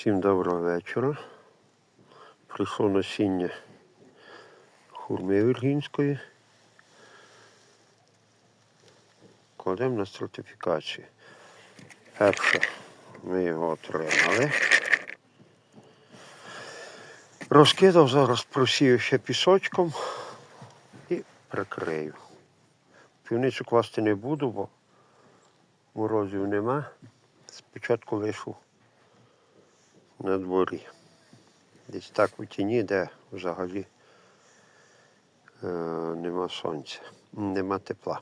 Всім доброго вечора. Прийшло насіння хурми віргінської. Кладемо на стратифікацію. Перше ми його отримали. Розкидав, зараз просію ще пісочком і прикрию. Півничу класти не буду, бо морозів нема. Спочатку лишу на дворі. Десь так у тіні, де взагалі е, нема сонця, нема тепла.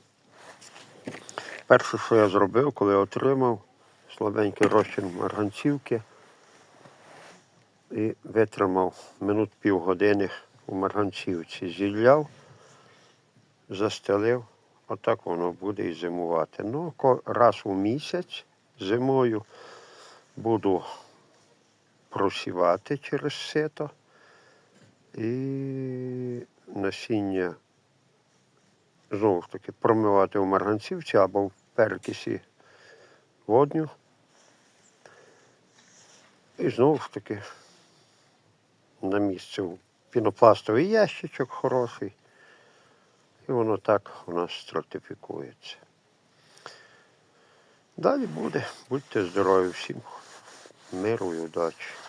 Перше, що я зробив, коли отримав слабенький розчин марганцівки і витримав минут півгодини у марганцівці, зілляв, застелив, отак воно буде і зимувати. Ну, раз у місяць зимою буду просівати через сито і насіння знову ж таки промивати у марганцівці або в перекисі водню. І знову ж таки на місце пінопластовий ящичок хороший. І воно так у нас стратифікується. Далі буде. Будьте здорові всім. Миру і удачі.